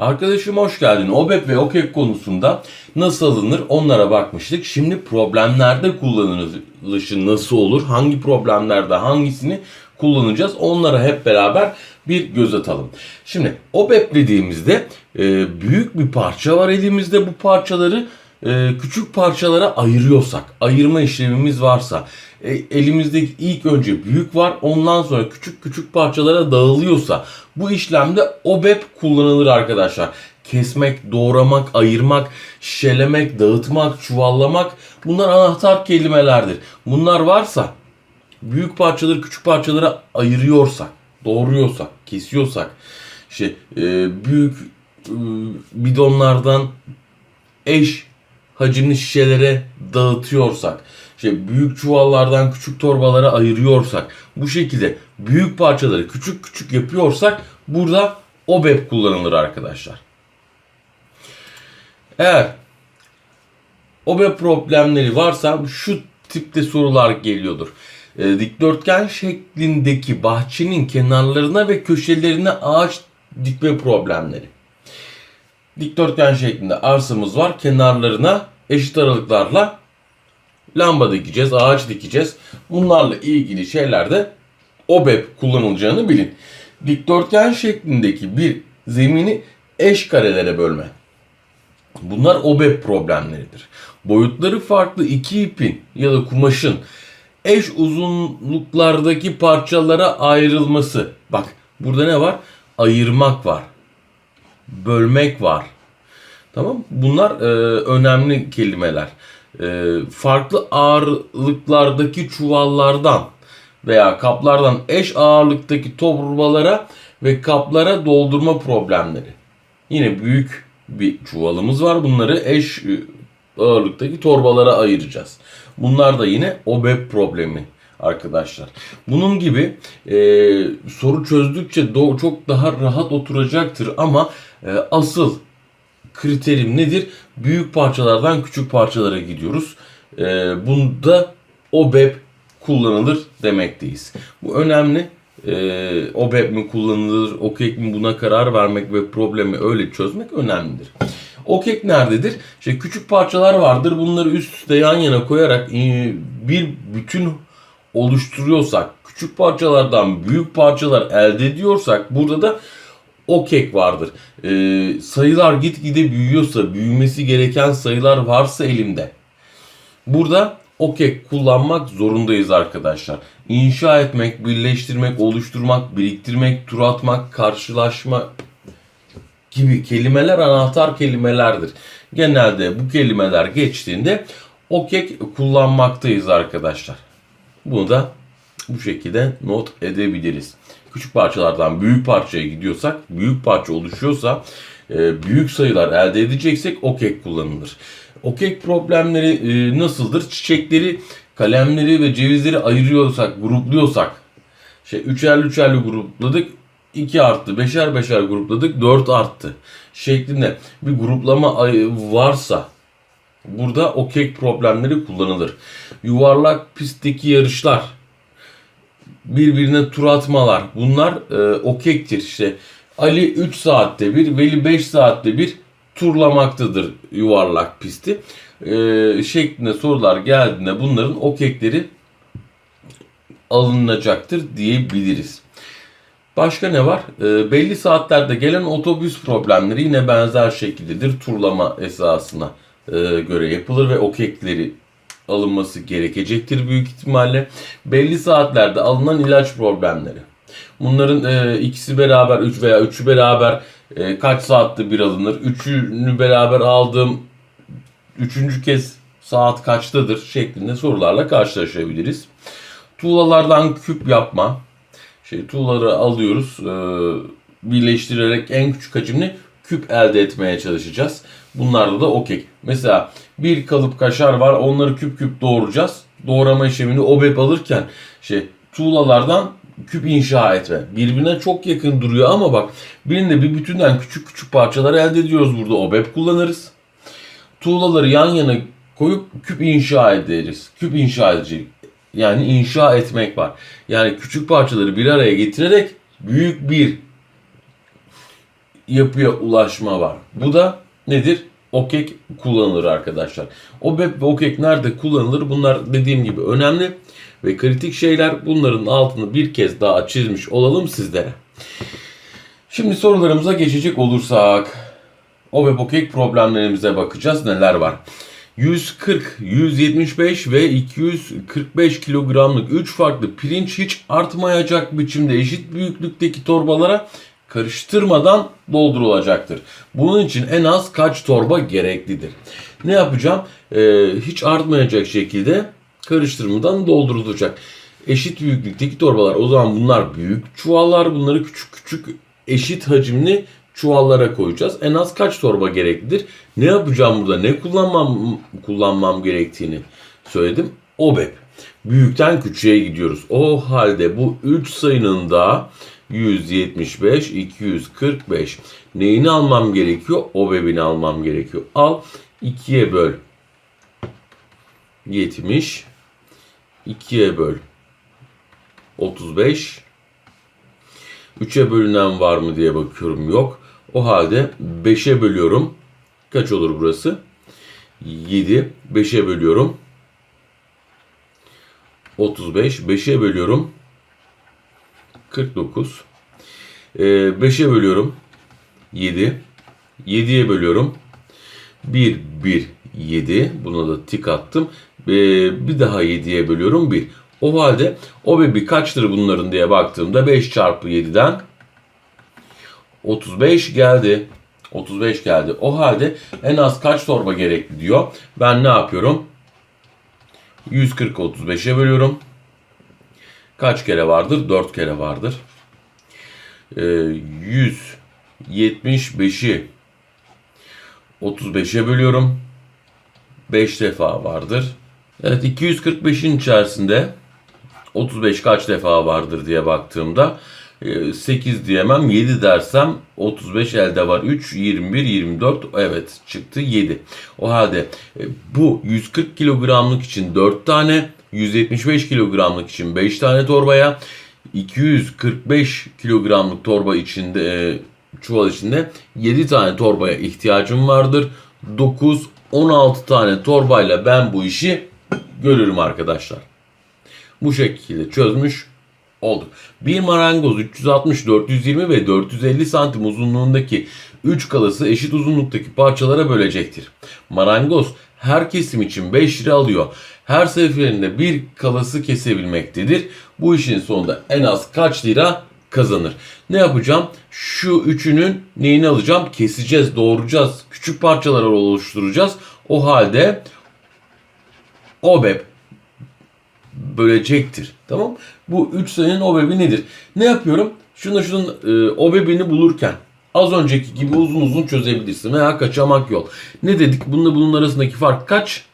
Arkadaşım hoş geldin. OBEP ve OKEK konusunda nasıl alınır onlara bakmıştık. Şimdi problemlerde kullanılışı nasıl olur? Hangi problemlerde hangisini kullanacağız? Onlara hep beraber bir göz atalım. Şimdi OBEP dediğimizde e, büyük bir parça var elimizde. Bu parçaları e, küçük parçalara ayırıyorsak, ayırma işlemimiz varsa, e, elimizdeki ilk önce büyük var, ondan sonra küçük küçük parçalara dağılıyorsa bu işlemde OBEP kullanılır arkadaşlar. Kesmek, doğramak, ayırmak, şişelemek, dağıtmak, çuvallamak bunlar anahtar kelimelerdir. Bunlar varsa büyük parçaları küçük parçalara ayırıyorsak, doğruyorsak, kesiyorsak, işte e, büyük e, bidonlardan eş hacimli şişelere dağıtıyorsak, işte büyük çuvallardan küçük torbalara ayırıyorsak, bu şekilde büyük parçaları küçük küçük yapıyorsak burada OBEP kullanılır arkadaşlar. Eğer OBEP problemleri varsa şu tipte sorular geliyordur. E, dikdörtgen şeklindeki bahçenin kenarlarına ve köşelerine ağaç dikme problemleri dikdörtgen şeklinde arsamız var. Kenarlarına eşit aralıklarla lamba dikeceğiz, ağaç dikeceğiz. Bunlarla ilgili şeylerde OBEP kullanılacağını bilin. Dikdörtgen şeklindeki bir zemini eş karelere bölme. Bunlar OBEP problemleridir. Boyutları farklı iki ipin ya da kumaşın eş uzunluklardaki parçalara ayrılması. Bak burada ne var? Ayırmak var bölmek var. Tamam Bunlar e, önemli kelimeler. E, farklı ağırlıklardaki çuvallardan veya kaplardan eş ağırlıktaki torbalara ve kaplara doldurma problemleri. Yine büyük bir çuvalımız var. Bunları eş e, ağırlıktaki torbalara ayıracağız. Bunlar da yine OBEP problemi arkadaşlar. Bunun gibi e, soru çözdükçe do- çok daha rahat oturacaktır ama e, asıl kriterim nedir? Büyük parçalardan küçük parçalara gidiyoruz. E, bunda OBEP kullanılır demekteyiz. Bu önemli. E, OBEP mi kullanılır, OKEK mi buna karar vermek ve problemi öyle çözmek önemlidir. OKEK nerededir? İşte küçük parçalar vardır. Bunları üst üste yan yana koyarak e, bir bütün oluşturuyorsak, küçük parçalardan büyük parçalar elde ediyorsak burada da OKEK vardır. Ee, sayılar gitgide büyüyorsa, büyümesi gereken sayılar varsa elimde. Burada OKEK kullanmak zorundayız arkadaşlar. İnşa etmek, birleştirmek, oluşturmak, biriktirmek, tur atmak, karşılaşma gibi kelimeler anahtar kelimelerdir. Genelde bu kelimeler geçtiğinde OKEK kullanmaktayız arkadaşlar. Bunu da bu şekilde not edebiliriz. Küçük parçalardan büyük parçaya gidiyorsak, büyük parça oluşuyorsa, e, büyük sayılar elde edeceksek okek kullanılır. Okek problemleri e, nasıldır? Çiçekleri, kalemleri ve cevizleri ayırıyorsak, grupluyorsak, şey üçerli üçerli grupladık, 2 arttı, beşer beşer grupladık, 4 arttı şeklinde bir gruplama varsa Burada okey problemleri kullanılır. Yuvarlak pistteki yarışlar, birbirine tur atmalar bunlar e, okektir. İşte Ali 3 saatte bir, Veli 5 saatte bir turlamaktadır yuvarlak pisti. E, şeklinde sorular geldiğinde bunların okekleri alınacaktır diyebiliriz. Başka ne var? E, belli saatlerde gelen otobüs problemleri yine benzer şekildedir turlama esasına e, göre yapılır ve o kekleri alınması gerekecektir büyük ihtimalle. Belli saatlerde alınan ilaç problemleri. Bunların e, ikisi beraber, üç veya üçü beraber e, kaç saatte bir alınır? Üçünü beraber aldığım üçüncü kez saat kaçtadır şeklinde sorularla karşılaşabiliriz. Tuğlalardan küp yapma. Şey, tuğlaları alıyoruz. E, birleştirerek en küçük hacimli küp elde etmeye çalışacağız. Bunlarda da okey. Mesela bir kalıp kaşar var. Onları küp küp doğuracağız. Doğrama işlemini OBEP alırken şey tuğlalardan küp inşa etme. Birbirine çok yakın duruyor ama bak birinde bir bütünden küçük küçük parçalar elde ediyoruz burada OBEP kullanırız. Tuğlaları yan yana koyup küp inşa ederiz. Küp inşa edecek. Yani inşa etmek var. Yani küçük parçaları bir araya getirerek büyük bir yapıya ulaşma var. Bu da nedir? OKEK kullanılır arkadaşlar. OBEP ve OKEK nerede kullanılır? Bunlar dediğim gibi önemli ve kritik şeyler. Bunların altını bir kez daha çizmiş olalım sizlere. Şimdi sorularımıza geçecek olursak. OBEP OKEK problemlerimize bakacağız. Neler var? 140, 175 ve 245 kilogramlık 3 farklı pirinç hiç artmayacak biçimde eşit büyüklükteki torbalara karıştırmadan doldurulacaktır. Bunun için en az kaç torba gereklidir? Ne yapacağım? Ee, hiç artmayacak şekilde karıştırmadan doldurulacak. Eşit büyüklükteki torbalar. O zaman bunlar büyük çuvallar. Bunları küçük küçük eşit hacimli çuvallara koyacağız. En az kaç torba gereklidir? Ne yapacağım burada? Ne kullanmam kullanmam gerektiğini söyledim. OBEP. Büyükten küçüğe gidiyoruz. O halde bu 3 sayının da 175, 245. Neyini almam gerekiyor? OBEP'ini almam gerekiyor. Al 2'ye böl. 70. 2'ye böl. 35. 3'e bölünen var mı diye bakıyorum. Yok. O halde 5'e bölüyorum. Kaç olur burası? 7. 5'e bölüyorum. 35. 5'e bölüyorum. 49. Ee, 5'e bölüyorum. 7. 7'ye bölüyorum. 1, 1, 7. Buna da tik attım. Ee, bir daha 7'ye bölüyorum 1. O halde o bebi kaçtır bunların diye baktığımda 5 çarpı 7'den 35 geldi. 35 geldi. O halde en az kaç torba gerekli diyor. Ben ne yapıyorum? 140 35'e bölüyorum. Kaç kere vardır? 4 kere vardır. Ee, 175'i 35'e bölüyorum. 5 defa vardır. Evet 245'in içerisinde 35 kaç defa vardır diye baktığımda 8 diyemem 7 dersem 35 elde var 3 21 24 evet çıktı 7 o halde e, bu 140 kilogramlık için 4 tane 175 kilogramlık için 5 tane torbaya 245 kilogramlık torba içinde e, çuval içinde 7 tane torbaya ihtiyacım vardır 9 16 tane torbayla ben bu işi görürüm arkadaşlar bu şekilde çözmüş olduk. Bir marangoz 360, 420 ve 450 santim uzunluğundaki 3 kalası eşit uzunluktaki parçalara bölecektir. Marangoz her kesim için 5 lira alıyor. Her seferinde bir kalası kesebilmektedir. Bu işin sonunda en az kaç lira kazanır? Ne yapacağım? Şu üçünün neyini alacağım? Keseceğiz, doğuracağız, küçük parçalar oluşturacağız. O halde OBEP bölecektir. Tamam? Bu 3 sayının OBEB'i nedir? Ne yapıyorum? Şunu şunun e, OBEB'ini bulurken az önceki gibi uzun uzun çözebilirsin veya kaçamak yol. Ne dedik? Bununla bunun arasındaki fark kaç?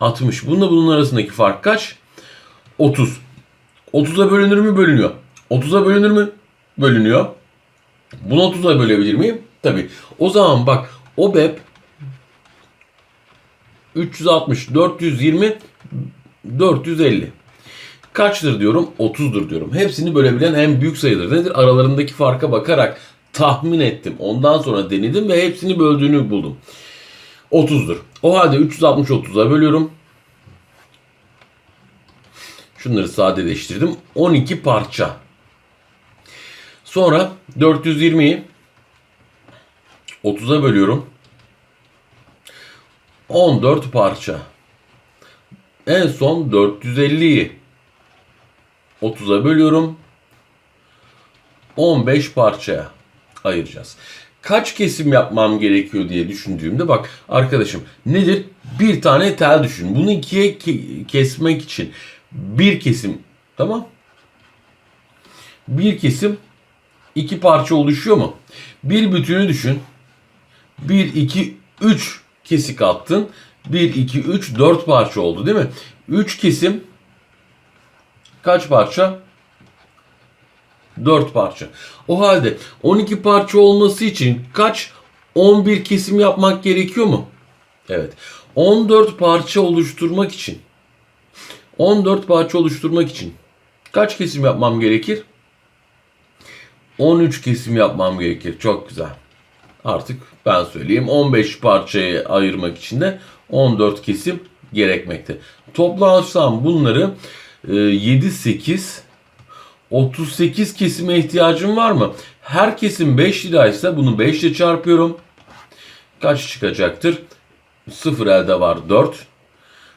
60. Bununla bunun arasındaki fark kaç? 30. 30'a bölünür mü? Bölünüyor. 30'a bölünür mü? Bölünüyor. Bunu 30'a bölebilir miyim? Tabii. O zaman bak OBEB 360, 420, 450. Kaçtır diyorum? 30'dur diyorum. Hepsini bölebilen en büyük sayıdır. Nedir? Aralarındaki farka bakarak tahmin ettim. Ondan sonra denedim ve hepsini böldüğünü buldum. 30'dur. O halde 360 30'a bölüyorum. Şunları sadeleştirdim. 12 parça. Sonra 420'yi 30'a bölüyorum. 14 parça. En son 450'yi 30'a bölüyorum. 15 parçaya ayıracağız. Kaç kesim yapmam gerekiyor diye düşündüğümde bak arkadaşım nedir? Bir tane tel düşün. Bunu ikiye ke- kesmek için bir kesim tamam? Bir kesim iki parça oluşuyor mu? Bir bütünü düşün. 1, 2, 3 kesik attın. 1, 2, 3, 4 parça oldu değil mi? 3 kesim kaç parça? 4 parça. O halde 12 parça olması için kaç? 11 kesim yapmak gerekiyor mu? Evet. 14 parça oluşturmak için 14 parça oluşturmak için kaç kesim yapmam gerekir? 13 kesim yapmam gerekir. Çok güzel. artık ben söyleyeyim 15 parçaya ayırmak için de 14 kesim gerekmekte. Toplarsam bunları e, 7, 8, 38 kesime ihtiyacım var mı? Her kesim 5 liraysa bunu 5 ile çarpıyorum. Kaç çıkacaktır? 0 elde var 4.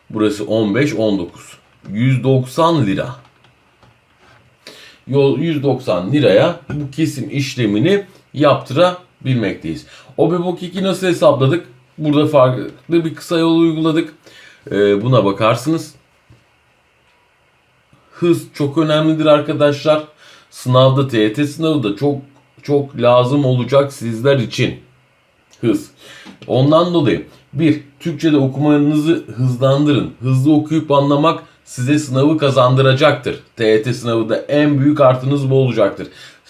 Burası 15, 19. 190 lira. Yol 190 liraya bu kesim işlemini yaptırabilmekteyiz. Obebok 2 nasıl hesapladık? Burada farklı bir kısa yol uyguladık. Ee, buna bakarsınız. Hız çok önemlidir arkadaşlar. Sınavda TYT sınavı da çok çok lazım olacak sizler için. Hız. Ondan dolayı bir Türkçe'de okumanızı hızlandırın. Hızlı okuyup anlamak size sınavı kazandıracaktır. TYT sınavı da en büyük artınız bu olacaktır.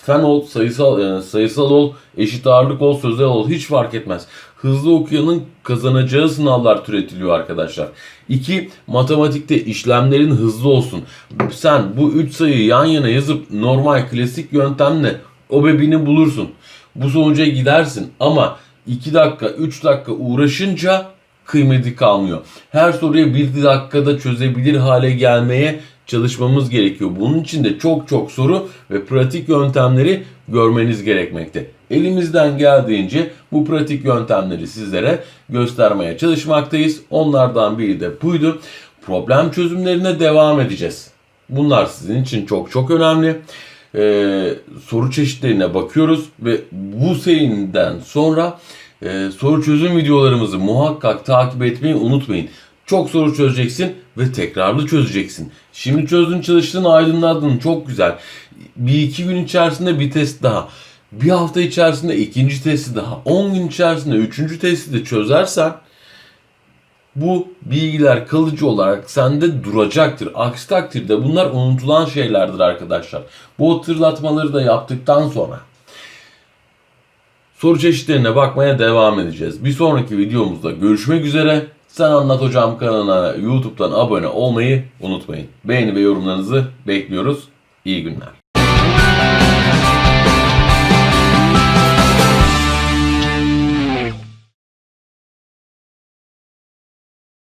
Fen ol, sayısal, e, sayısal ol, eşit ağırlık ol, sözel ol hiç fark etmez. Hızlı okuyanın kazanacağı sınavlar türetiliyor arkadaşlar. 2. Matematikte işlemlerin hızlı olsun. Sen bu 3 sayıyı yan yana yazıp normal klasik yöntemle o bebini bulursun. Bu sonuca gidersin ama 2 dakika 3 dakika uğraşınca kıymeti kalmıyor. Her soruyu bir dakikada çözebilir hale gelmeye çalışmamız gerekiyor. Bunun için de çok çok soru ve pratik yöntemleri görmeniz gerekmekte. Elimizden geldiğince bu pratik yöntemleri sizlere göstermeye çalışmaktayız. Onlardan biri de buydu. Problem çözümlerine devam edeceğiz. Bunlar sizin için çok çok önemli. Ee, soru çeşitlerine bakıyoruz ve bu seriden sonra e, soru çözüm videolarımızı muhakkak takip etmeyi unutmayın. Çok soru çözeceksin ve tekrarlı çözeceksin. Şimdi çözdün çalıştın aydınlandın çok güzel. Bir iki gün içerisinde bir test daha. Bir hafta içerisinde ikinci testi daha. 10 gün içerisinde üçüncü testi de çözersen bu bilgiler kalıcı olarak sende duracaktır. Aksi takdirde bunlar unutulan şeylerdir arkadaşlar. Bu hatırlatmaları da yaptıktan sonra soru çeşitlerine bakmaya devam edeceğiz. Bir sonraki videomuzda görüşmek üzere. Sen Anlat Hocam kanalına YouTube'dan abone olmayı unutmayın. Beğeni ve yorumlarınızı bekliyoruz. İyi günler.